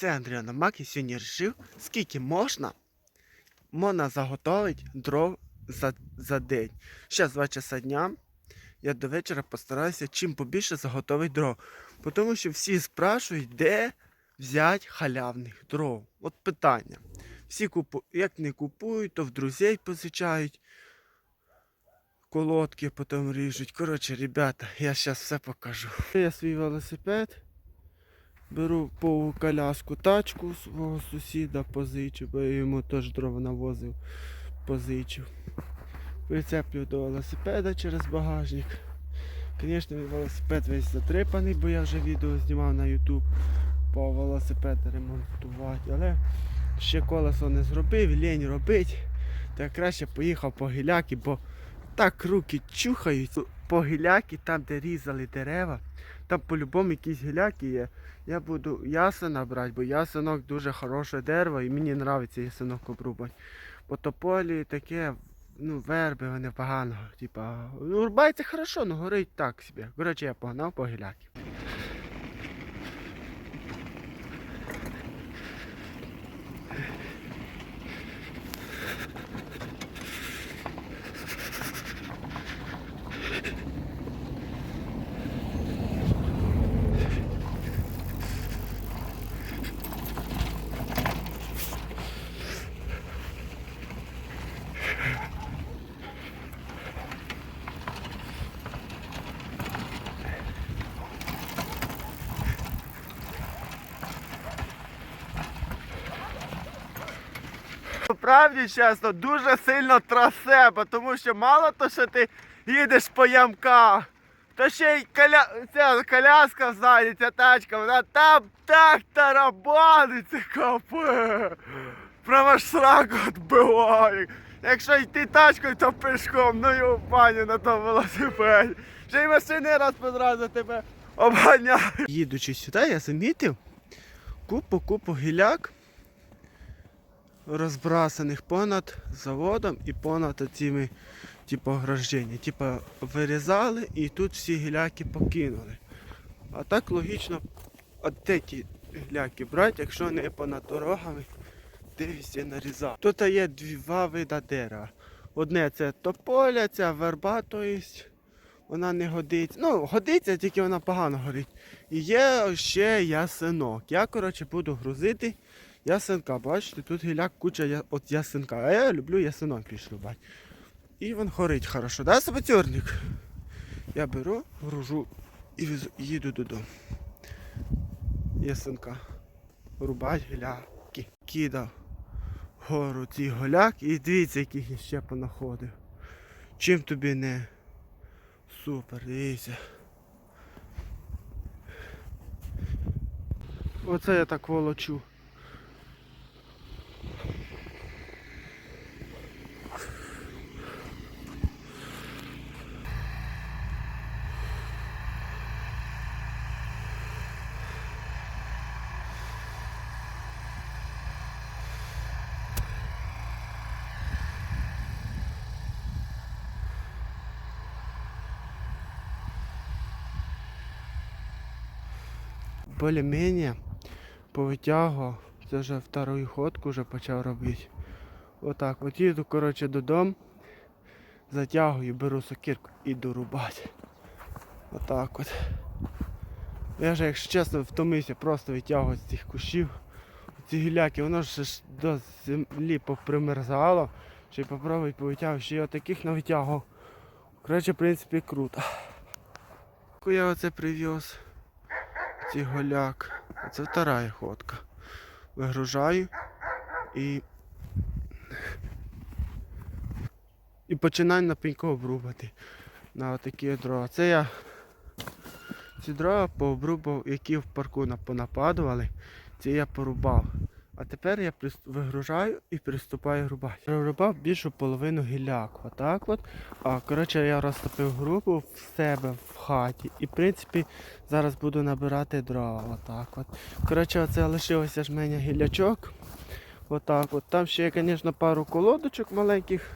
Це Андрій Мак і сьогодні вирішив, скільки можна можна заготовити дров за, за день. Ще 2 часа дня я до вечора постараюся чим побільше заготовити дров. Тому що всі спрашують, де взяти халявних дров. От питання. Всі купу... як не купують, то в друзей позичають. Колодки потім ріжуть. Коротше, ребята, я зараз все покажу. Я свій велосипед. Беру пову коляску тачку свого сусіда позичу, бо я йому теж дрова навозив, позичив. Прицеплю до велосипеда через багажник. Звісно, велосипед весь затрипаний, бо я вже відео знімав на YouTube по велосипед ремонтувати, але ще колесо не зробив, лінь робить. Я краще поїхав по гіляки, бо так руки чухають по гіляки, там де різали дерева. Там по-любому якісь гіляки є. Я буду ясена брати, бо ясенок дуже хороше дерево і мені подобається ясенок обрубати. Бо тополі таке, ну, верби вони погано. Типа, ну, рубається хорошо, але горить так собі. Коротше, я погнав по гіляки. По Правді, чесно, дуже сильно трасе, тому що мало то, що ти їдеш по ямках, то ще й коля... ця коляска ззаді, ця тачка, вона там так тарабаниться, капе. Прямо сраку відбиває. Якщо йти тачкою, то пішком, ну його баню на тому велосипеді. Ще й машини раз одразу тебе обганяє. Їдучи сюди, я замітив купу-купу гіляк розбрасаних понад заводом і понад цими типу, ограждення. Типу, вирізали і тут всі гіляки покинули. А так логічно от ті гіляки брати, якщо не понад дорогами, всі нарізав. Тут є два вида дерева. Одне це тополя, ця верба, то є, вона не годиться. Ну, годиться, тільки вона погано горить. І є ще ясенок. Я, коротше, буду грузити ясенка. Бачите, тут гіляк куча от ясенка. А я люблю ясенок більш. І він горить хорошо, да, собацюрник? Я беру, гружу і везу, їду додому. Ясенка. Рубать гіляки. Кидав гору ці голяк і дивіться, яких я ще понаходив. Чим тобі не супер, дивіться. Оце я так волочу. Более-менее повитягував. Це вже вторую ходку вже почав робити. Отак. От їду, коротше, додому, затягую, беру сокирку і іду рубати. Отак от. Я ж, якщо чесно, втомився просто витягувати з цих кущів. Ці гіляки, воно ж до землі попримерзало. Ще й попробуй повитягувати, ще я таких навитягував. Коротше, в принципі, круто. Я оце привіз ці голяк. Це вторая ходка. Вигружаю і. І починаю на пеньку обрубати на такі дрова. Це я ці дрова пообрубав, які в парку понападували, ці я порубав. А тепер я вигружаю і приступаю рубати. Прорубав більшу половину гіляк. Отак от. А коротше я розтопив групу в себе в хаті. І в принципі зараз буду набирати дрова. Отак от. Коротше, оце лишилося ж мене гілячок. Отак от. Там ще є, звісно, пару колодочок маленьких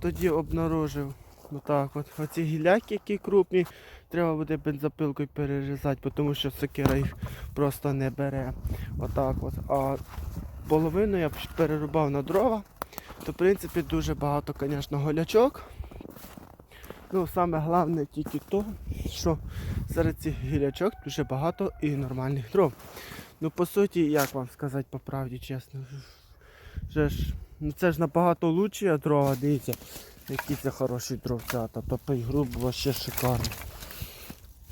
тоді обнаружив. Отак от. Оці гіляки, які крупні, треба буде бензопилкою перерізати, тому що сокира їх просто не бере. Отак от. А половину я перерубав на дрова. То в принципі дуже багато, звісно, голячок. Ну, саме головне тільки то, що серед цих гілячок дуже багато і нормальних дров. Ну, по суті, як вам сказати по правді, чесно. Вже ж, ну це ж набагато лучші дрова, дивіться, які це хороші дровцята. Топить грубо вообще шикарно.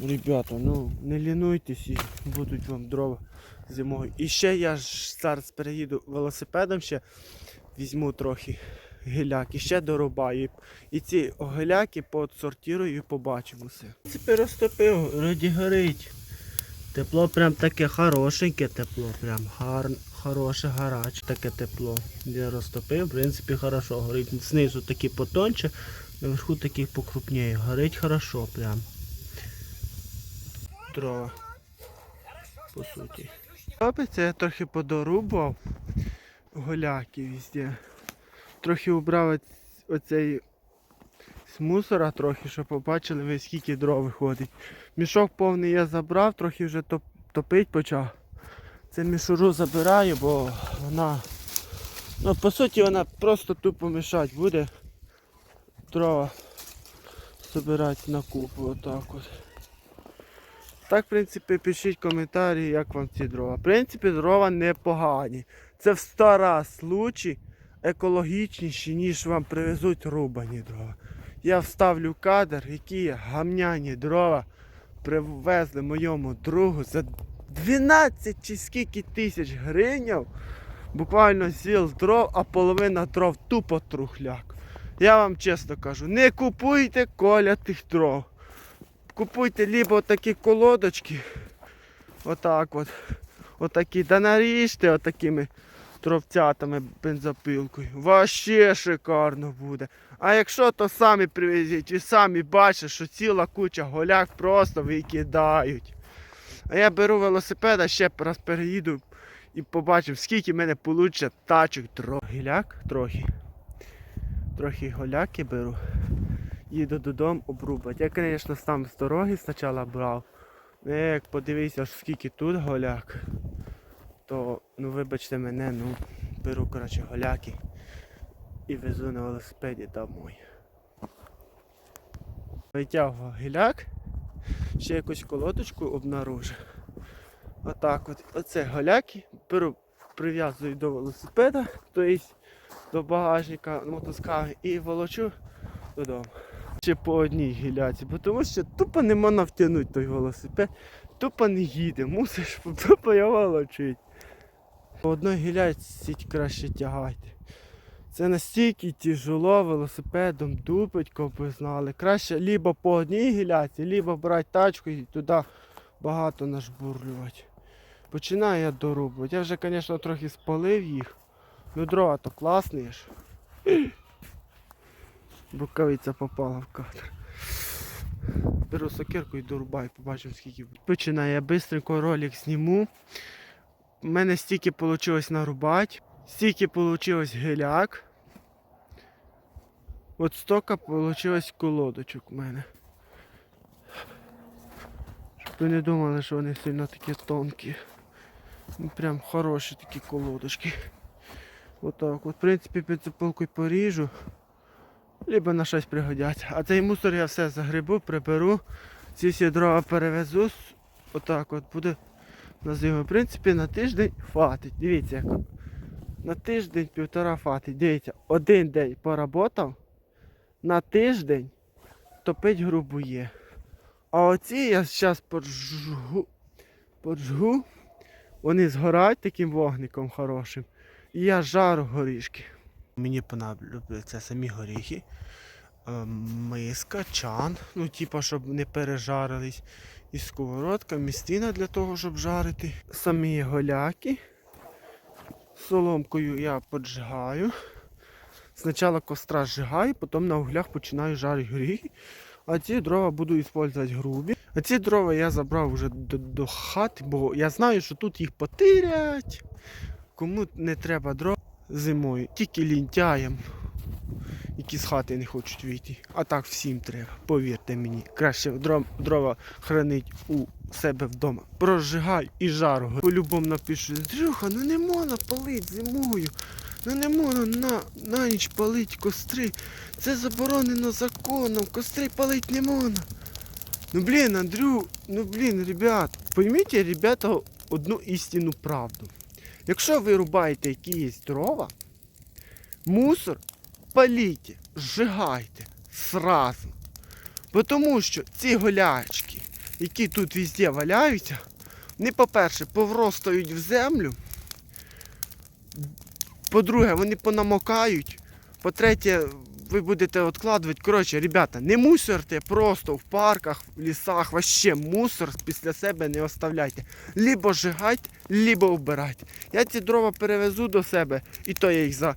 Ребята, ну не лінуйтесь і будуть вам дрова зимою. І ще я ж зараз переїду велосипедом ще візьму трохи гіляк і ще дорубаю. І ці гіляки подсортирую і побачимо все. Тепер розтопив, раді горить. Тепло прям таке хорошеньке тепло, прям гар... хороше, гаряче таке тепло. Я розтопив, в принципі, хорошо. Горить знизу такі потонче, наверху такі покрупніє. Горить хорошо прям. Дрова. По суті. Робиться, я трохи подорубав голяки везде. Трохи убрав оцей з мусора трохи, щоб побачили скільки дров виходить. Мішок повний я забрав, трохи вже топ- топить почав. Це мішуру забираю, бо вона. Ну, по суті, вона просто тупо мішать буде. Дрова збирати на купу отак от. Так, в принципі, пишіть коментарі, як вам ці дрова. В принципі, дрова непогані. Це в 100 раз лучші, екологічніші, ніж вам привезуть рубані дрова. Я вставлю кадр, які гамняні дрова привезли моєму другу за 12 чи скільки тисяч гривень. Буквально сіл дров, а половина дров тупо трухляк. Я вам чесно кажу, не купуйте коля тих дров. Купуйте либо такі колодочки. Отак от. Отакі. Да наріжте отакими тровцятами бензопилкою. Вообще шикарно буде. А якщо то самі привезіть і самі бачите, що ціла куча голяк просто викидають. А я беру велосипеда, ще раз переїду і побачив, скільки в мене вийде тачок дров. Гіляк трохи. Трохи голяки беру. Їду додому обрубати. Я, звісно, сам з дороги спочатку брав. Ну, як подивися, скільки тут голяк, то ну вибачте мене, ну беру коротше голяки і везу на велосипеді домой. Витягував гіляк, ще якусь колодочку обнаружив. Отак от. Оце голяки прив'язую до велосипеда, тобто до багажника мотоскаги і волочу додому. Ще по одній гіляці, бо тому що тупо не можна втягнути той велосипед, тупо не їде, мусиш тупо його волочити. По одній гіляці краще тягайте. Це настільки тяжело велосипедом дупить, ви знали. Краще либо по одній гіляці, либо брати тачку і туди багато нажбурлювати. Починаю я дорубувати. Я вже, звісно, трохи спалив їх. Ну дрова то класні ж. Рукавиця попала в кадр. Беру сокирку і дорубаю, побачимо скільки буде. Починаю я швидко ролик зніму. У мене стільки вийшло нарубати, стільки вийшло геляк. От стока вийшло колодочок у мене. Щоб ви не думали, що вони сильно такі тонкі. Ну, Прям хороші такі колодочки. Отак. От, в принципі, під цепилкою поріжу. Либо на щось пригодяться. А цей мусор я все загребу, приберу. Ці всі дрова перевезу. Отак от буде на зиму. В принципі, на тиждень хватить. Дивіться, як. На тиждень півтора хватить. Дивіться, один день поработав, на тиждень топить грубу є. А оці я зараз поджгу, поджгу, вони згорають таким вогником хорошим. І я жару горішки. Мені понадобляться самі горіхи, е, миска, чан, ну типа, щоб не пережарились. І сковородка, містина для того, щоб жарити. Самі голяки. Соломкою я поджигаю. Спочатку костра зжигаю, потім на углях починаю жарити горіхи. А ці дрова буду використовувати грубі. А ці дрова я забрав вже до, до хати, бо я знаю, що тут їх потирять. Кому не треба дров зимою, тільки лінтяєм. які з хати не хочуть вийти. А так всім треба, повірте мені. Краще дров- дрова хранить у себе вдома. Прожигай і жару. По-любому напишу, Андрюха, ну не можна палити зимою. Ну не можна на, на ніч палити костри. Це заборонено законом. Костри палити не можна. Ну блін, Андрю, ну блін, ребят, пойміть, ребята, одну істинну правду. Якщо ви рубаєте якісь дрова, мусор паліть, зжигайте сразу. Бо Тому що ці голячки, які тут везде валяються, вони, по-перше, повростають в землю. По-друге, вони понамокають. По-третє, ви будете відкладувати. Коротше, ребята, не мусорте просто в парках, в лісах, вообще мусор після себе не оставляйте. Либо жигайте, либо вбирайте. Я ці дрова перевезу до себе, і то я їх за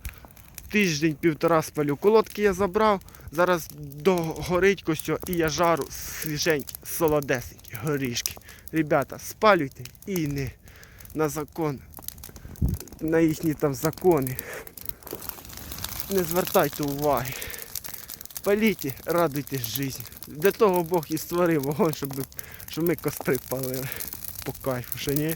тиждень-півтора спалю. Колодки я забрав, зараз догорить костю, і я жару свіженькі, солодесенькі горішки. Ребята, спалюйте і не на закон, на їхні там закони. Не звертайте уваги. Паліть, радуйтесь житті. Для того Бог і створив вогонь, щоб, щоб ми костри палили. По кайфу, що ні?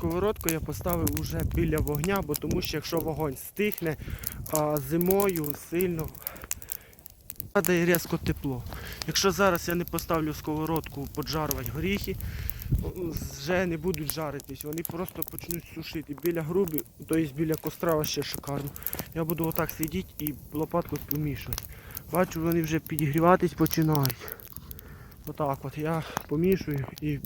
Сковородку я поставив уже біля вогня, бо тому що якщо вогонь стихне, а зимою сильно падає різко тепло. Якщо зараз я не поставлю сковородку поджарувати горіхи, вже не будуть жаритись, вони просто почнуть сушити. Біля груби, тобто біля костра ще шикарно. Я буду отак сидіти і лопаткою помішувати. Бачу, вони вже підігріватись починають. Отак от я помішую і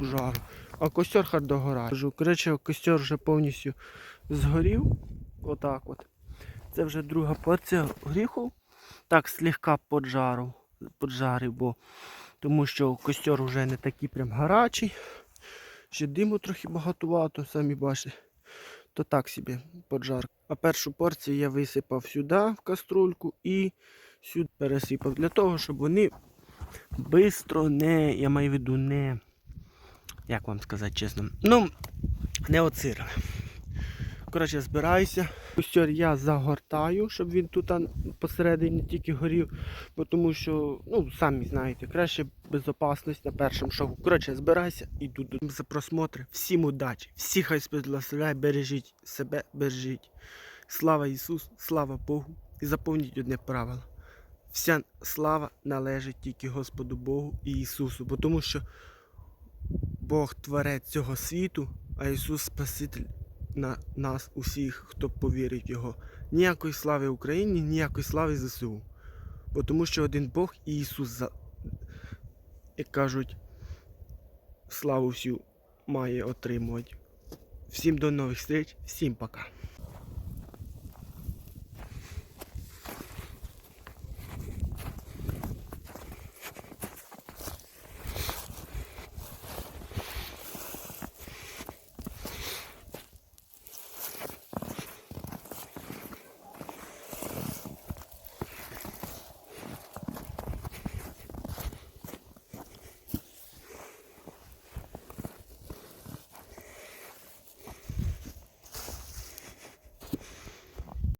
жару. А костер хай догорає. Коротше, костер вже повністю згорів. Отак от. Це вже друга порція горіху. Так слегка поджарив, поджарив, бо тому що костер вже не такий прям гарячий. Ще диму трохи багатувато, самі бачите. То так собі поджар. А першу порцію я висипав сюди в каструльку і сюди пересипав для того, щоб вони швидко не, я маю в виду не, як вам сказати чесно, ну, не оцирили. Коротше, збираюся. Костер я загортаю, щоб він тут посередині тільки горів, бо тому що, ну, самі знаєте, краще безпечність на першому шагу. Коротше, збирайся і йду за просмотри. Всім удачі, всі хай благословляє, бережіть себе, бережіть. Слава Ісус, слава Богу. І заповніть одне правило. Вся слава належить тільки Господу Богу і Ісусу, бо тому що Бог творець цього світу, а Ісус Спаситель на нас усіх, хто повірить в Його. Ніякої слави Україні, ніякої слави ЗСУ. Бо тому що один Бог і Ісус, як кажуть, славу всю має отримувати. Всім до нових зустріч, всім пока.